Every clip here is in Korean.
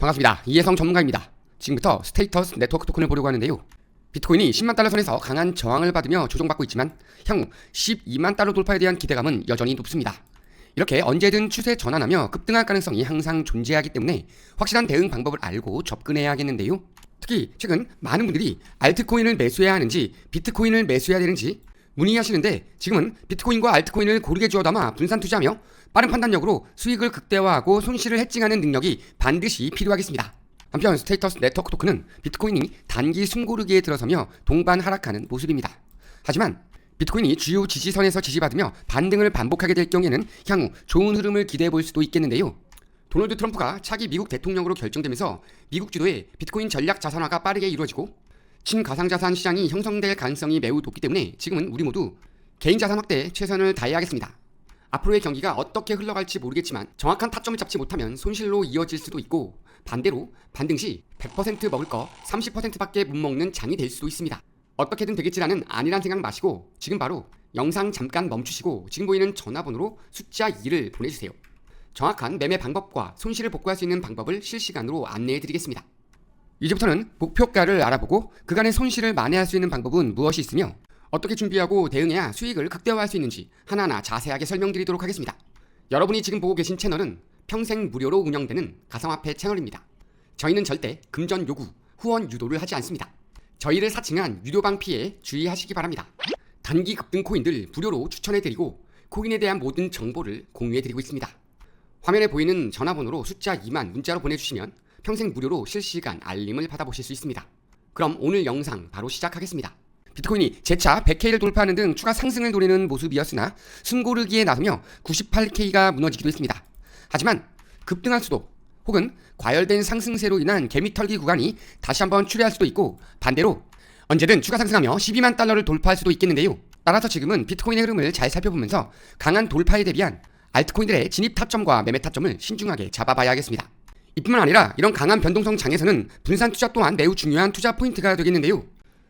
반갑습니다. 이혜성 전문가입니다. 지금부터 스테이터스 네트워크 토큰을 보려고 하는데요. 비트코인이 10만 달러 선에서 강한 저항을 받으며 조정받고 있지만 향후 12만 달러 돌파에 대한 기대감은 여전히 높습니다. 이렇게 언제든 추세 전환하며 급등할 가능성이 항상 존재하기 때문에 확실한 대응 방법을 알고 접근해야겠는데요. 특히 최근 많은 분들이 알트코인을 매수해야 하는지 비트코인을 매수해야 되는지 문의하시는데 지금은 비트코인과 알트코인을 고르게 주어 담아 분산 투자하며 빠른 판단력으로 수익을 극대화하고 손실을 해칭하는 능력이 반드시 필요하겠습니다. 한편 스테이터스 네트워크 토큰은 비트코인이 단기 숨고르기에 들어서며 동반 하락하는 모습입니다. 하지만 비트코인이 주요 지지선에서 지지받으며 반등을 반복하게 될 경우에는 향후 좋은 흐름을 기대해 볼 수도 있겠는데요. 도널드 트럼프가 차기 미국 대통령으로 결정되면서 미국 주도의 비트코인 전략 자산화가 빠르게 이루어지고 친가상자산 시장이 형성될 가능성이 매우 높기 때문에 지금은 우리 모두 개인 자산 확대에 최선을 다해야겠습니다. 앞으로의 경기가 어떻게 흘러갈지 모르겠지만 정확한 타점을 잡지 못하면 손실로 이어질 수도 있고 반대로 반등 시 100% 먹을 거 30%밖에 못 먹는 장이 될 수도 있습니다. 어떻게든 되겠지라는 아니란 생각 마시고 지금 바로 영상 잠깐 멈추시고 지금 보이는 전화번호로 숫자 2를 보내주세요. 정확한 매매 방법과 손실을 복구할 수 있는 방법을 실시간으로 안내해 드리겠습니다. 이제부터는 목표가를 알아보고 그간의 손실을 만회할 수 있는 방법은 무엇이 있으며 어떻게 준비하고 대응해야 수익을 극대화할 수 있는지 하나하나 자세하게 설명드리도록 하겠습니다. 여러분이 지금 보고 계신 채널은 평생 무료로 운영되는 가상화폐 채널입니다. 저희는 절대 금전 요구, 후원 유도를 하지 않습니다. 저희를 사칭한 유료방 피해 주의하시기 바랍니다. 단기 급등 코인들 무료로 추천해드리고 코인에 대한 모든 정보를 공유해드리고 있습니다. 화면에 보이는 전화번호로 숫자 2만 문자로 보내주시면 평생 무료로 실시간 알림을 받아보실 수 있습니다. 그럼 오늘 영상 바로 시작하겠습니다. 비트코인이 재차 100K를 돌파하는 등 추가 상승을 노리는 모습이었으나 숨고르기에 나서며 98K가 무너지기도 했습니다. 하지만 급등할 수도 혹은 과열된 상승세로 인한 개미털기 구간이 다시 한번 출현할 수도 있고 반대로 언제든 추가 상승하며 12만 달러를 돌파할 수도 있겠는데요. 따라서 지금은 비트코인의 흐름을 잘 살펴보면서 강한 돌파에 대비한 알트코인들의 진입 타점과 매매 타점을 신중하게 잡아봐야겠습니다. 이뿐만 아니라 이런 강한 변동성 장에서는 분산 투자 또한 매우 중요한 투자 포인트가 되겠는데요.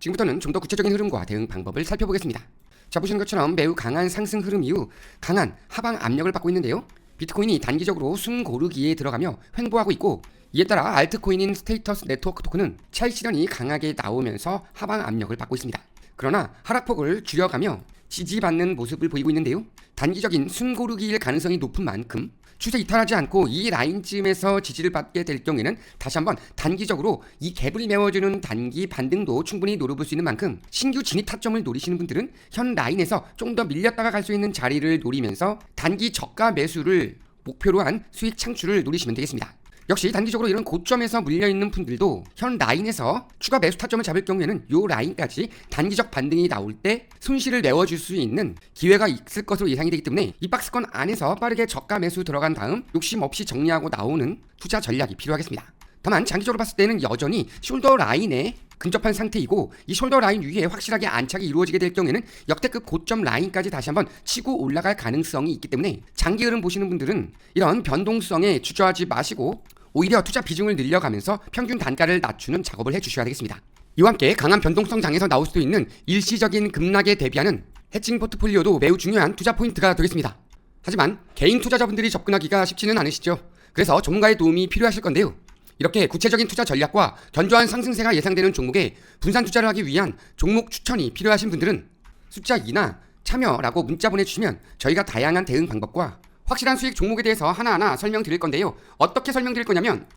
지금부터는 좀 더 구체적인 흐름과 대응 방법을 살펴보겠습니다. 자 보시는 것처럼 매우 강한 상승 흐름 이후 강한 하방 압력을 받고 있는데요. 비트코인이 단기적으로 숨 고르기에 들어가며 횡보하고 있고 이에 따라 알트코인인 스테이터스 네트워크 토큰은 차익 실현이 강하게 나오면서 하방 압력을 받고 있습니다. 그러나 하락폭을 줄여가며 지지받는 모습을 보이고 있는데요. 단기적인 숨 고르기일 가능성이 높은 만큼 추세 이탈하지 않고 이 라인쯤에서 지지를 받게 될 경우에는 다시 한번 단기적으로 이 갭을 메워주는 단기 반등도 충분히 노려볼 수 있는 만큼 신규 진입 타점을 노리시는 분들은 현 라인에서 좀 더 밀렸다가 갈 수 있는 자리를 노리면서 단기 저가 매수를 목표로 한 수익 창출을 노리시면 되겠습니다. 역시 단기적으로 이런 고점에서 물려있는 분들도 현 라인에서 추가 매수 타점을 잡을 경우에는 이 라인까지 단기적 반등이 나올 때 손실을 메워줄 수 있는 기회가 있을 것으로 예상이 되기 때문에 이 박스권 안에서 빠르게 저가 매수 들어간 다음 욕심 없이 정리하고 나오는 투자 전략이 필요하겠습니다. 다만 장기적으로 봤을 때는 여전히 숄더 라인에 근접한 상태이고 이 숄더 라인 위에 확실하게 안착이 이루어지게 될 경우에는 역대급 고점 라인까지 다시 한번 치고 올라갈 가능성이 있기 때문에 장기 흐름 보시는 분들은 이런 변동성에 주저하지 마시고 오히려 투자 비중을 늘려가면서 평균 단가를 낮추는 작업을 해주셔야 되겠습니다. 이와 함께 강한 변동성 장에서 나올 수도 있는 일시적인 급락에 대비하는 해칭 포트폴리오도 매우 중요한 투자 포인트가 되겠습니다. 하지만 개인 투자자분들이 접근하기가 쉽지는 않으시죠. 그래서 전문가의 도움이 필요하실 건데요. 이렇게 구체적인 투자 전략과 견조한 상승세가 예상되는 종목에 분산 투자를 하기 위한 종목 추천이 필요하신 분들은 숫자 2나 참여라고 문자 보내주시면 저희가 다양한 대응 방법과 확실한 수익 종목에 대해서 하나하나 설명드릴 건데요. 어떻게 설명드릴 거냐면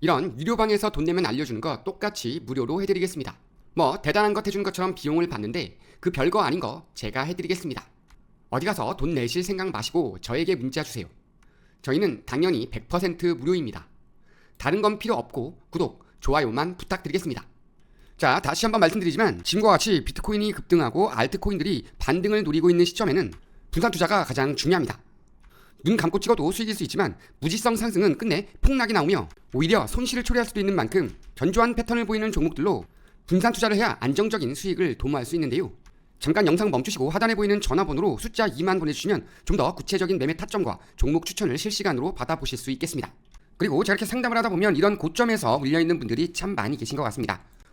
이런 유료방에서 돈 내면 알려주는 거 똑같이 무료로 해드리겠습니다. 뭐 대단한 것 해주는 것처럼 비용을 받는데 그 별거 아닌 거 제가 해드리겠습니다. 어디 가서 돈 내실 생각 마시고 저에게 문자 주세요. 저희는 당연히 100% 무료입니다. 다른 건 필요 없고 구독, 좋아요만 부탁드리겠습니다. 자, 다시 한번 말씀드리지만 지금과 같이 비트코인이 급등하고 알트코인들이 반등을 노리고 있는 시점에는 분산 투자가 가장 중요합니다. 눈 감고 찍어도 수익일 수 있지만 무지성 상승은 끝내 폭락이 나오며 오히려 손실을 초래할 수도 있는 만큼 견조한 패턴을 보이는 종목들로 분산 투자를 해야 안정적인 수익을 도모할 수 있는데요. 잠깐 영상 멈추시고 하단에 보이는 전화번호로 숫자 2만 보내주시면 좀 더 구체적인 매매 타점과 종목 추천을 실시간으로 받아보실 수 있겠습니다. 그리고 이렇게 상담을 하다 보면 이런 고점에서 물려있는 분들이 참 많이 계신 것 같습니다.